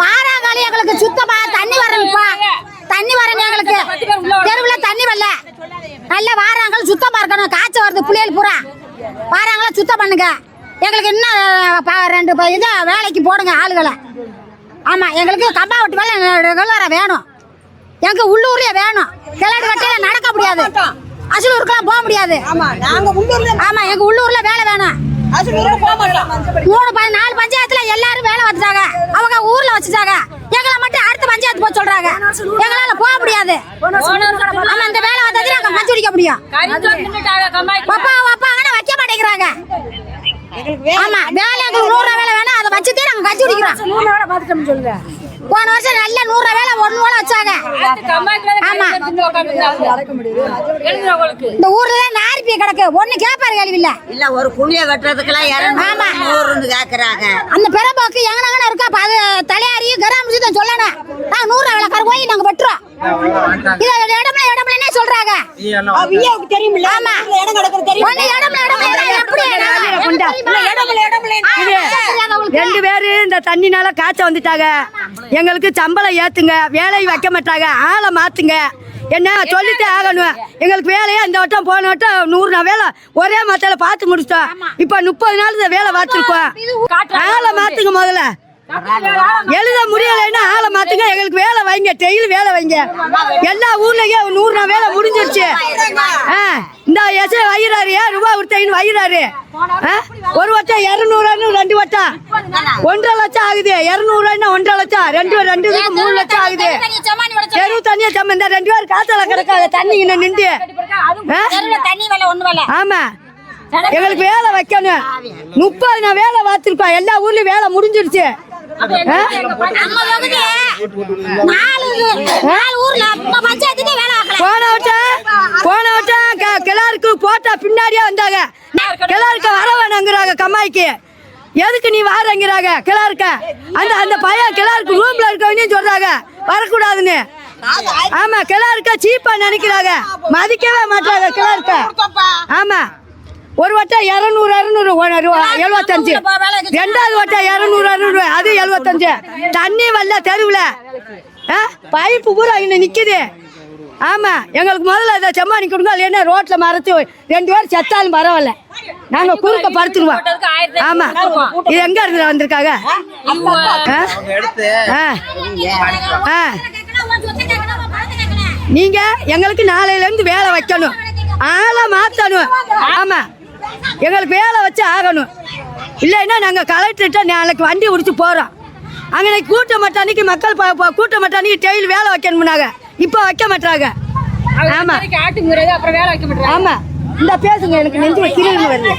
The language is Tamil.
வாராங்காலி எங்களுக்கு சுத்தமா தண்ணி வரலப்பா தண்ணி வரணும் எங்களுக்கு. தெருவுல தண்ணி வரல. நல்ல வாராங்கள் சுத்தமா இருக்கணும். காய்ச்சல் வருது புளியல் பூரா. வாராங்களா சுத்தம் பண்ணுங்க. எங்களுக்கு இன்னும் ரெண்டு இது வேலைக்கு போடுங்க ஆளுகளை. ஆமா எங்களுக்கு கம்பா வெட்டு வேலை வேணும். எங்க உள்ளூர்லயே வேணும். கிழடு வெட்டில நடக்க முடியாது. அசலூருக்குலாம் போக முடியாது. ஆமா நாங்க உள்ளூர்ல ஆமா எங்க உள்ளூர்ல வேலை வேணும். அசலூர்ல போக மாட்டோம். மூணு நாலு பஞ்சாயத்துல எல்லாரும் வேலை வச்சுட்டாங்க அவங்க ஊர்ல வச்சுட்டாங்க. எங்களை மட்டும் அடுத்த பஞ்சாயத்து போக சொல்றாங்க. எங்களால போக முடியாது. ஆமா இந்த வேலை வந்தது நாங்க மஞ்சு குடிக்க முடியும். பப்பா அப்பா ஆனா வைக்க மாட்டேங்கிறாங்க. ஆமா வேலை எங்களுக்கு நூறு வேலை வேணும். அதை வச்சுதான் நாங்க கஞ்சி குடிக்கிறோம். போன வருஷம் நல்ல நூறு வேலை ஒண்ணு போல வச்சாங்க ஆமா. இந்த ஊர்ல நாரிப்பி கிடக்கு. ஒண்ணு கேப்பாரு கேள்வி இல்ல இல்ல ஒரு குழிய வெட்டுறதுக்கெல்லாம் ஆமா. இரநூறு நூறுன்னு கேக்குறாங்க. அந்த பெரம்போக்கு எங்கனங்கன இருக்கா? அது தலையாரி கிராமம் சொல்லணும். நான் நூறு ரூபா வேலை போய் நாங்க வெட்டுறோம். இது இடம்ல இடம்லன்னே சொல்றாங்க. வியாவுக்கு தெரியுமில்ல? ஆமா. இடம் கிடக்குறது தெரியும் ஒண்ணு இடம்ல இடம்ல எப்படி. ரெண்டு பேரு இந்த தண்ணினால காய்ச்ச வந்துட்டாங்க. எங்களுக்கு சம்பளம் ஏத்துங்க. வேலை வைக்க மாட்டாங்க. ஆளை மாத்துங்க. என்ன சொல்லிட்டே ஆகணும்? எங்களுக்கு வேலையா இந்த வட்டம் போன வட்டம் நூறு நாள் வேலை ஒரே மாத்தால பார்த்து முடிச்சிட்டோம். இப்ப முப்பது நாள் இந்த வேலை பார்த்துருக்கோம். ஆளை மாத்துங்க முதல்ல. எழுத முடியலைன்னா ஆளை மாத்துங்க. எங்களுக்கு வேலை வைங்க டெய்லி வேலை வைங்க. எல்லா ஊர்லயும் நூறு நாள் வேலை முடிஞ்சிருச்சு. ஆ, எஸ் வயிறாரு. ஏன் ரூபா கொடுத்தீங்கன்னு வயிறாரு? ஒரு வட்டம் இரநூறுவான்னு ரெண்டு வட்டம் ஒன்றரை லட்சம் ஆகுது. இரநூறுவாய்னா ஒன்றரை லட்சம். ரெண்டு ரெண்டு மூணு லட்சம் ஆகுது. தெரு தண்ணியா சம்ம இந்த ரெண்டு பேர் காத்தால கிடக்காத தண்ணி இன்னும் நின்று. ஆமா. எங்களுக்கு வேலை வைக்கணும். முப்பது நான் வேலை பார்த்துருக்கோம். எல்லா ஊர்லயும் வேலை முடிஞ்சிருச்சு. நாலு நாலு ஊர்ல நம்ம பஞ்சாயத்துக்கே வேலை ஆகல போன வட்டம் போன வட்டம் க- போட்டா பின்னாடியே வந்தாங்க. கிளாருக்கு வர வேணாங்கிறாங்க கம்மாய்க்கு. எதுக்கு நீ வாரங்கிறாங்க கிளாருக்க அந்த அந்த பையன் கிளாருக்கு ரூம்ல இருக்கவனையும் சொல்றாங்க. வரக்கூடாதுன்னு. ஆமா கிளாருக்க சீப்பா நினைக்கிறாங்க. மதிக்கவே மாட்டாங்க கிளாருக்க ஆமா. ஒரு வட்டம் இரநூறு இரநூறு எழுபத்தஞ்சு ரெண்டாவது வட்டம் இரநூறு இரநூறு அது எழுபத்தஞ்சு தண்ணி வரல தெருவில். பைப்பு பூரா இன்னும் நிக்குது. ஆமா எங்களுக்கு முதல்ல இதை செம்மானி கொடுங்க இல்லைன்னா ரோட்ல மறைச்சு ரெண்டு பேரும் செத்தாலும் பரவாயில்ல. நாங்க குறுக்க படுத்துருவோம். ஆமா. இது எங்க இருந்து வந்திருக்காங்க? ஆ? ஆ. ஆ. நீங்க எங்களுக்கு நாளையில இருந்து வேலை வைக்கணும். ஆளை மாத்தணும். ஆமா. எங்களுக்கு வேலை வச்சு ஆகணும். இல்லைன்னா நாங்க கலெக்டர்கிட்ட நாளைக்கு வண்டி உடிச்சு போறோம். அங்கே கூட்ட மாட்ட அன்னைக்கு மக்கள் ப- ப- கூட்ட மாட்ட அன்னைக்கு டெய்லி வேலை வைக்கணும்னாங்க. இப்போ வைக்க மாட்டாங்க ஆமா. ஆட்டுங்கிறது அப்புறம் வேலை வைக்க மாட்டாங்க ஆமா. இந்த பேசுங்க எனக்கு நெஞ்சு கிருமி வருது.